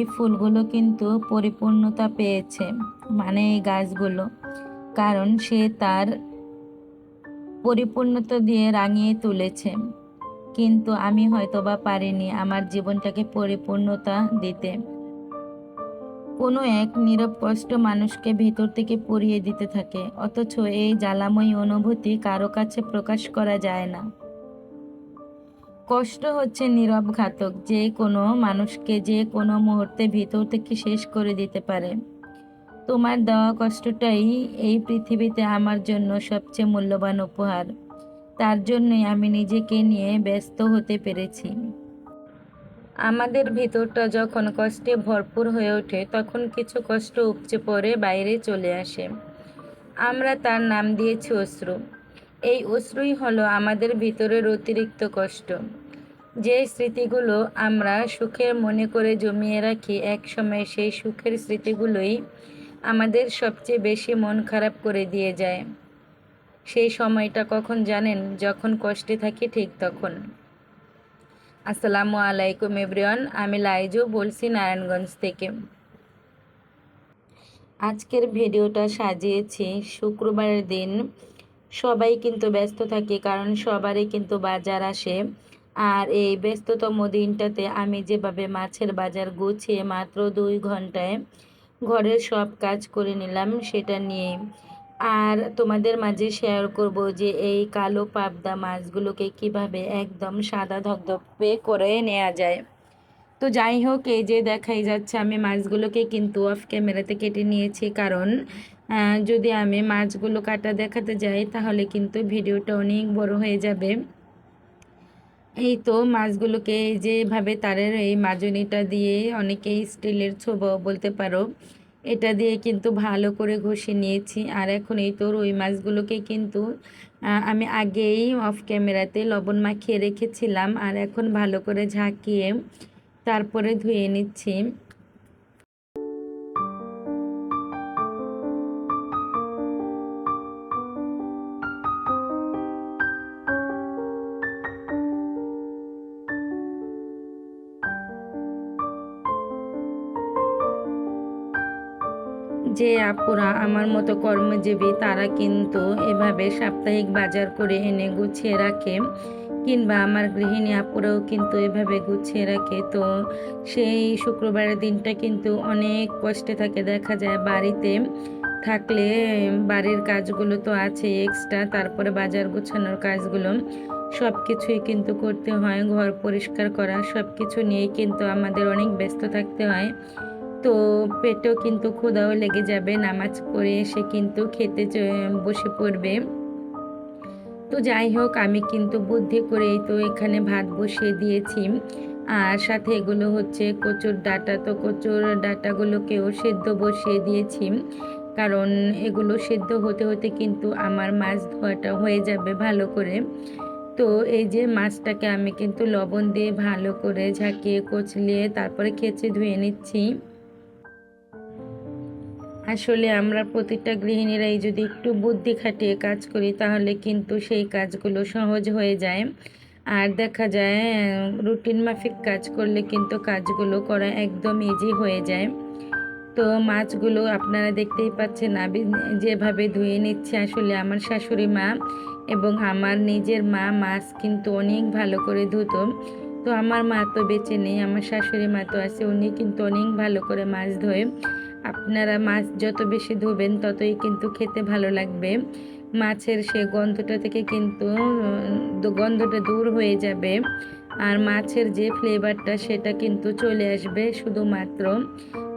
এই ফুলগুলো কিন্তু পরিপূর্ণতা পেয়েছে মানে এই গাছগুলো। কারণ সে তার পরিপূর্ণতা দিয়ে রাঙিয়ে তুলেছে। কিন্তু আমি হয়তোবা পারিনি আমার জীবনটাকে পরিপূর্ণতা দিতে। কোনো এক নীরব কষ্ট মানুষকে ভেতর থেকে পুড়িয়ে দিতে থাকে, অথচ এই জ্বালাময়ী অনুভূতি কারও কাছে প্রকাশ করা যায় না। কষ্ট হচ্ছে নীরব ঘাতক, যে কোনো মানুষকে যে কোনো মুহূর্তে ভিতর থেকে শেষ করে দিতে পারে। তোমার দেওয়া কষ্টটাই এই পৃথিবীতে আমার জন্য সবচেয়ে মূল্যবান উপহার। তার জন্যই আমি নিজেকে নিয়ে ব্যস্ত হতে পেরেছি। আমাদের ভিতরটা যখন কষ্টে ভরপুর হয়ে ওঠে, তখন কিছু কষ্ট উপচে পড়ে বাইরে চলে আসে। আমরা তার নাম দিয়েছি অশ্রু। এই অশ্রুই হলো আমাদের ভিতরের অতিরিক্ত কষ্ট। যে স্মৃতিগুলো আমরা সুখের মনে করে জমিয়ে রাখি এক সময় সেই সুখের স্মৃতিগুলোই আমাদের সবচেয়ে বেশি মন খারাপ করে দিয়ে যায়। সেই সময়টা কখন জানেন? যখন কষ্টে থাকি ঠিক তখন। আসসালামু আলাইকুম এভরিওয়ান, আমি লাইজু বলছি নারায়ণগঞ্জ থেকে। আজকের ভিডিওটা সাজিয়েছি। শুক্রবারের দিন সবাই কিন্তু ব্যস্ত থাকে, কারণ সবারই কিন্তু বাজার আসে। আর এই ব্যস্ততম দিনটাতে আমি যেভাবে মাছের বাজার গুছিয়ে মাত্র দুই ঘন্টায় ঘরের সব কাজ করে নিলাম সেটা নিয়ে আর তোমাদের মাঝে শেয়ার করব যে এই কালো পাবদা মাছগুলোকে কীভাবে একদম সাদা ধপধপে করে নেওয়া যায়। তো যাই হোক, এই যে দেখাই যাচ্ছে, আমি মাছগুলোকে কিন্তু অফ ক্যামেরাতে কেটে নিয়েছি। কারণ যদি আমি মাছগুলো কাটা দেখাতে যাই, তাহলে কিন্তু ভিডিওটা অনেক বড় হয়ে যাবে। এই তো মাছগুলোকে যেভাবে তারের এই মাজনিটা দিয়ে অনেকেই স্টিলের ছোবা বলতে পারো। এটা দিয়ে কিন্তু ভালো করে ঘষে নিয়েছি। আর এখন এই তো রুই মাছগুলোকে কিন্তু আমি আগেই অফ ক্যামেরাতে লবণ মাখিয়ে রেখেছিলাম। আর এখন ভালো করে ঝাঁকিয়ে তারপরে ধুয়ে নিচ্ছি। যে আপুরা আমার মতো কর্মজীবী, তারা কিন্তু এভাবে সাপ্তাহিক বাজার করে এনে গুছিয়ে রাখে। কিংবা আমার গৃহিণী আপুরাও কিন্তু এভাবে গুছিয়ে রাখে। তো সেই শুক্রবারের দিনটা কিন্তু অনেক কষ্টে থাকে। দেখা যায় বাড়িতে থাকলে বাড়ির কাজগুলো তো আছে এক্সট্রা তারপরে বাজার গুছানোর কাজগুলো সব কিছুই কিন্তু করতে হয়। ঘর পরিষ্কার করা সব কিছু নিয়েই কিন্তু আমাদের অনেক ব্যস্ত থাকতে হয়। তো পেটেও কিন্তু ক্ষুধাও লেগে যাবে, নামাজ পড়ে এসে কিন্তু খেতে বসে পড়বে। তো যাই হোক, আমি কিন্তু বুদ্ধি করেই তো এখানে ভাত বসিয়ে দিয়েছি। আর সাথে এগুলো হচ্ছে কচুর ডাটা, তো কচুর ডাটাগুলোকেও সেদ্ধ বসিয়ে দিয়েছি। কারণ এগুলো সেদ্ধ হতে হতে কিন্তু আমার মাছ ধোয়াটা হয়ে যাবে ভালো করে। তো এই যে মাছটাকে আমি কিন্তু লবণ দিয়ে ভালো করে ঝাঁকিয়ে, কচলিয়ে তারপরে খেচে ধুয়ে নিচ্ছি। আসলে আমরা প্রতিটা গৃহিণীরাই যদি একটু বুদ্ধি খাটিয়ে কাজ করি, তাহলে কিন্তু সেই কাজগুলো সহজ হয়ে যায়। আর দেখা যায় রুটিন মাফিক কাজ করলে কিন্তু কাজগুলো করা একদম ইজি হয়ে যায়। তো মাছগুলো আপনারা দেখতেই পাচ্ছেন, আমি যেভাবে ধুয়ে নিচ্ছে, আসলে আমার শাশুড়ি মা এবং আমার নিজের মা মাছ কিন্তু অনেক ভালো করে ধুতো। তো আমার মা তো বেঁচে নেই, আমার শাশুড়ি মা তো আছে, উনি কিন্তু অনেক ভালো করে মাছ ধোয়। আপনারা মাছ যত বেশি ধোবেন, ততই কিন্তু খেতে ভালো লাগবে। মাছের সে গন্ধটা থেকে কিন্তু গন্ধটা দূর হয়ে যাবে। আর মাছের যে ফ্লেভারটা সেটা কিন্তু চলে আসবে শুধুমাত্র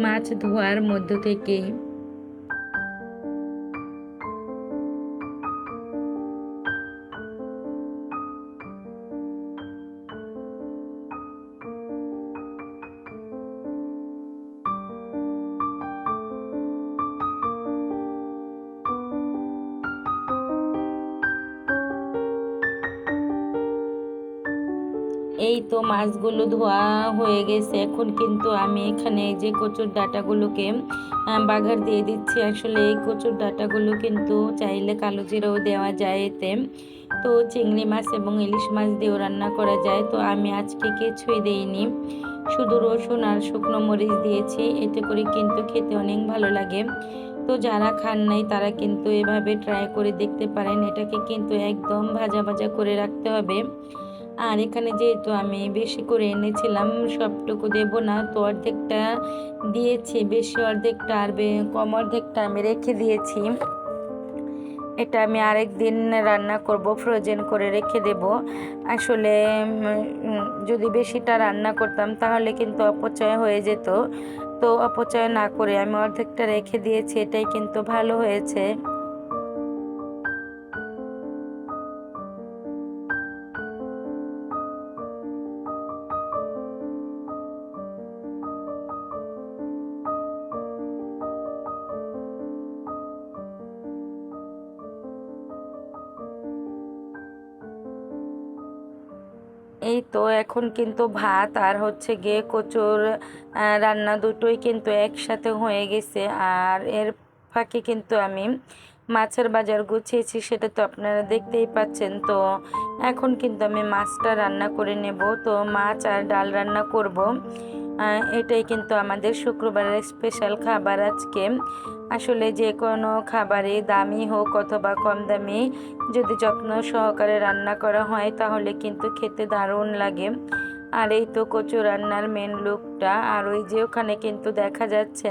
মাছ ধোয়ার মধ্য থেকেই। এই তো মাছগুলো ধোয়া হয়ে গেছে। এখন কিন্তু আমি এখানে যে কচুর ডাঁটাগুলোকে বাঘার দিয়ে দিচ্ছি। আসলে এই কচুর ডাঁটাগুলো কিন্তু চাইলে কালো জিরাও দেওয়া যায় এতে। তো চিংড়ি মাছ এবং ইলিশ মাছ দিয়েও রান্না করা যায়। তো আমি আজকে কিছুই দেইনি। শুধু রসুন আর শুকনো মরিচ দিয়েছি। এতে করে কিন্তু খেতে অনেক ভালো লাগে। তো যারা খান নাই, তারা কিন্তু এভাবে ট্রাই করে দেখতে পারেন। এটাকে কিন্তু একদম ভাজা ভাজা করে রাখতে হবে। আর এখানে যেহেতু আমি বেশি করে এনেছিলাম, সবটুকু দেবো না। তো অর্ধেকটা দিয়েছি, বেশি অর্ধেকটা আর কম অর্ধেকটা আমি রেখে দিয়েছি। এটা আমি আরেক দিন রান্না করব, ফ্রোজেন করে রেখে দেব। আসলে যদি বেশিটা রান্না করতাম তাহলে কিন্তু অপচয় হয়ে যেত। তো অপচয় না করে আমি অর্ধেকটা রেখে দিয়েছি, এটাই কিন্তু ভালো হয়েছে। এই তো এখন কিন্তু ভাত আর হচ্ছে গিয়ে কচুর রান্না দুটোই কিন্তু একসাথে হয়ে গেছে। আর এর ফাঁকে কিন্তু আমি মাছের বাজার গুছিয়েছি, সেটা তো আপনারা দেখতেই পাচ্ছেন। তো এখন কিন্তু আমি মাছটা রান্না করে নেব। তো মাছ আর ডাল রান্না করব। এটাই কিন্তু আমাদের শুক্রবারের স্পেশাল খাবার আজকে। আসলে যে কোনো খাবারে দামি হোক অথবা কম দামি, যদি যত্ন সহকারে রান্না করা হয় তাহলে কিন্তু খেতে দারুণ লাগে। আর এই তো কচু রান্নার মেন লুকটা আর ওই যে ওখানে কিন্তু দেখা যাচ্ছে,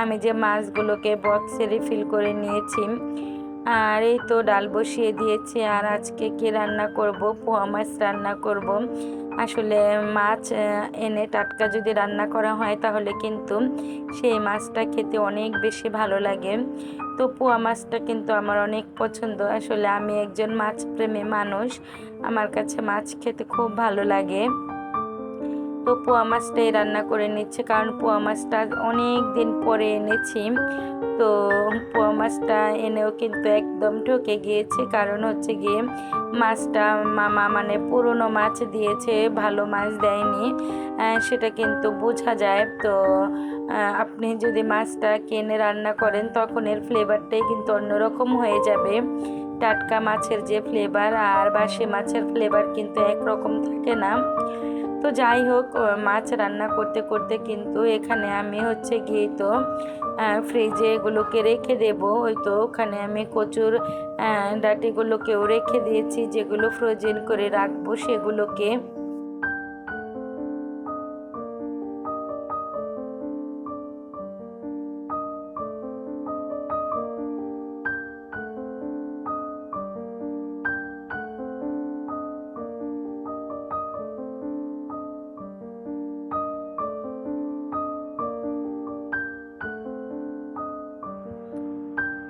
আমি যে মাছগুলোকে বক্সে রিফিল করে নিয়েছি আর এই তো ডাল বসিয়ে দিয়েছি, আর আজকে কি রান্না করব? পোয়া মাছ রান্না করব। আসলে মাছ এনে টাটকা যদি রান্না করা হয় তাহলে কিন্তু সেই মাছটা খেতে অনেক বেশি ভালো লাগে। তো পোয়া মাছটা কিন্তু আমার অনেক পছন্দ। আসলে আমি একজন মাছ প্রেমী মানুষ, আমার কাছে মাছ খেতে খুব ভালো লাগে। তো পোয়া মাছটাই রান্না করে নিচ্ছে, কারণ পোয়া মাছটা অনেক দিন পরে এনেছি। তো মাছটা এনেও কিন্তু একদম ঠকে গিয়েছে। কারণ হচ্ছে গিয়ে মাছটা মামা মানে পুরনো মাছ দিয়েছে, ভালো মাছ দেয়নি। সেটা কিন্তু বোঝা যায়। তো আপনি যদি মাছটা কিনে রান্না করেন, তখন এর ফ্লেভারটাই কিন্তু অন্যরকম হয়ে যাবে। টাটকা মাছের যে ফ্লেভার আর বাসি মাছের ফ্লেভার কিন্তু একরকম থাকে না। তো যাই হোক, মাছ রান্না করতে করতে কিন্তু এখানে আমি হচ্ছে গিয়ে তো ফ্রিজে এগুলোকে রেখে দেব। ওই তো ওখানে আমি কচুর ডাটিগুলোকেও রেখে দিয়েছি। যেগুলো ফ্রোজেন করে রাখব সেগুলোকে।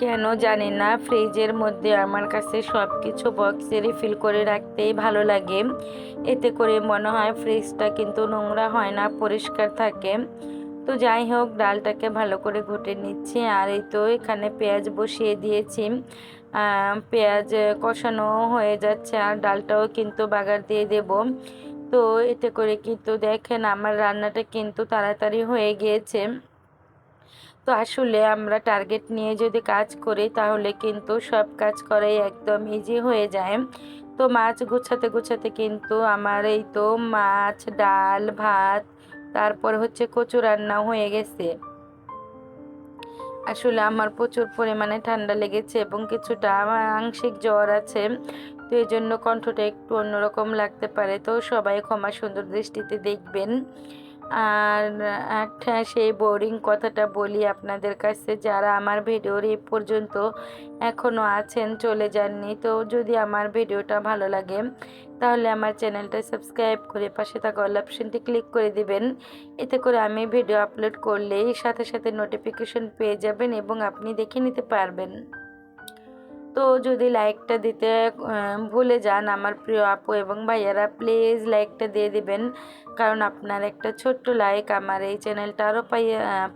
কেন জানি না, ফ্রিজের মধ্যে আমার কাছে সব কিছু বক্সে রিফিল করে রাখতেই ভালো লাগে। এতে করে মনে হয় ফ্রিজটা কিন্তু নোংরা হয় না, পরিষ্কার থাকে। তো যাই হোক, ডালটাকে ভালো করে ঘুটে নিচ্ছি আর এই তো এখানে পেঁয়াজ বসিয়ে দিয়েছি। পেঁয়াজ কষানো হয়ে যাচ্ছে আর ডালটাও কিন্তু বাগার দিয়ে দেব। তো এতে করে কিন্তু দেখেন আমার রান্নাটা কিন্তু তাড়াতাড়ি হয়ে গিয়েছে। তো আসলে আমরা টার্গেট নিয়ে যদি কাজ করি, তাহলে কিন্তু সব কাজ করাই একদম ইজি হয়ে যায়। তো মাছ গুছাতে গুছাতে কিন্তু আমার এই তো মাছ, ডাল, ভাত, তারপর হচ্ছে কচু রান্না হয়ে গেছে। আসলে আমার প্রচুর পরিমাণে ঠান্ডা লেগেছে এবং কিছুটা আংশিক জ্বর আছে, তো এই জন্য কণ্ঠটা একটু অন্যরকম লাগতে পারে। তো সবাই ক্ষমা সুন্দর দৃষ্টিতে দেখবেন। আর একটা সেই বোরিং কথাটা বলি আপনাদের কাছে, যারা আমার ভিডিওর এই পর্যন্ত এখনও আছেন, চলে যাননি, তো যদি আমার ভিডিওটা ভালো লাগে, তাহলে আমার চ্যানেলটা সাবস্ক্রাইব করে পাশে থাকা অল অপশনটি ক্লিক করে দিবেন। এতে করে আমি ভিডিও আপলোড করলেই সাথে সাথে নোটিফিকেশন পেয়ে যাবেন এবং আপনি দেখে নিতে পারবেন। তো যদি লাইকটা দিতে ভুলে যান আমার প্রিয় আপু এবং ভাইয়ারা প্লিজ লাইকটা দিয়ে দিবেন। কারণ আপনার একটা ছোট্ট লাইক আমার এই চ্যানেলটা আরও পাই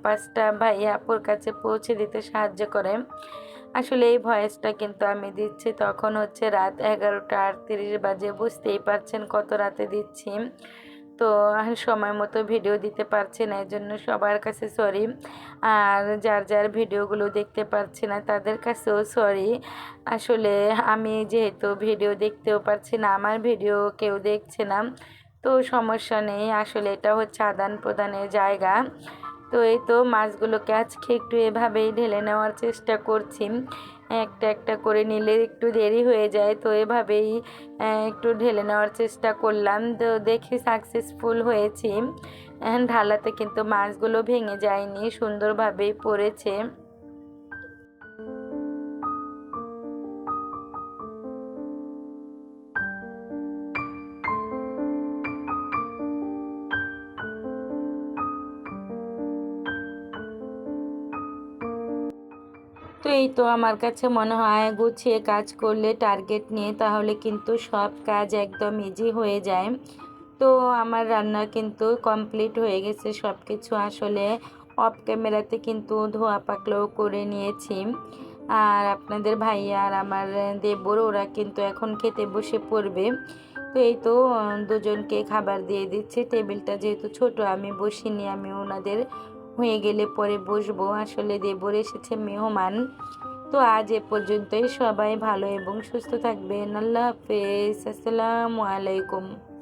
পাঁচটা ভাইয়া আপুর কাছে পৌঁছে দিতে সাহায্য করে। আসলে এই ভয়েসটা কিন্তু আমি দিচ্ছি তখন হচ্ছে রাত এগারোটা আটত্রিশ বাজে, বুঝতেই পারছেন কত রাতে দিচ্ছি। তো সময় মতো ভিডিও দিতে পারছি না, এই জন্য সবার কাছে সরি আর যার যার ভিডিওগুলো দেখতে পারছি না, তাদের কাছেও সরি আসলে আমি যেহেতু ভিডিও দেখতেও পারছি না, আমার ভিডিও কেউ দেখছে না, তো সমস্যা নেই। আসলে এটা হচ্ছে আদান প্রদানের জায়গা। তো এই তো মাছগুলোকে আজকে একটু এভাবেই ঢেলে নেওয়ার চেষ্টা করছি। একটা একটা করে নিলে একটু দেরি হয়ে যায়। তো এভাবেই একটু ঢেলে নেওয়ার চেষ্টা করলাম। তো দেখি সাকসেসফুল হয়েছি। ঢালাতে কিন্তু মাছগুলো ভেঙে যায়নি, সুন্দরভাবেই পড়েছে। তো এই তো আমার কাছে মনে হয় গুছিয়ে কাজ করলে টার্গেট নিয়ে তাহলে কিন্তু সব কাজ একদম ইজি হয়ে যায়। তো আমার রান্না কিন্তু কমপ্লিট হয়ে গেছে সব কিছু আসলে অফ ক্যামেরাতে কিন্তু ধোয়া পাকলেও করে নিয়েছি। আর আপনাদের ভাইয়া আর আমার দেবর, ওরা কিন্তু এখন খেতে বসে পড়বে। তো এই তো, দুজনকে খাবার দিয়ে দিচ্ছি। টেবিলটা যেহেতু ছোট, আমি বসিনি, আমি ওনাদের হয়ে গেলে পরে বসবো। আসলে দেবর এসেছে মেহমান। তো আজ এ পর্যন্তই। সবাই ভালো এবং সুস্থ থাকবেন। আল্লাহ হাফেজ। আসসালামু আলাইকুম।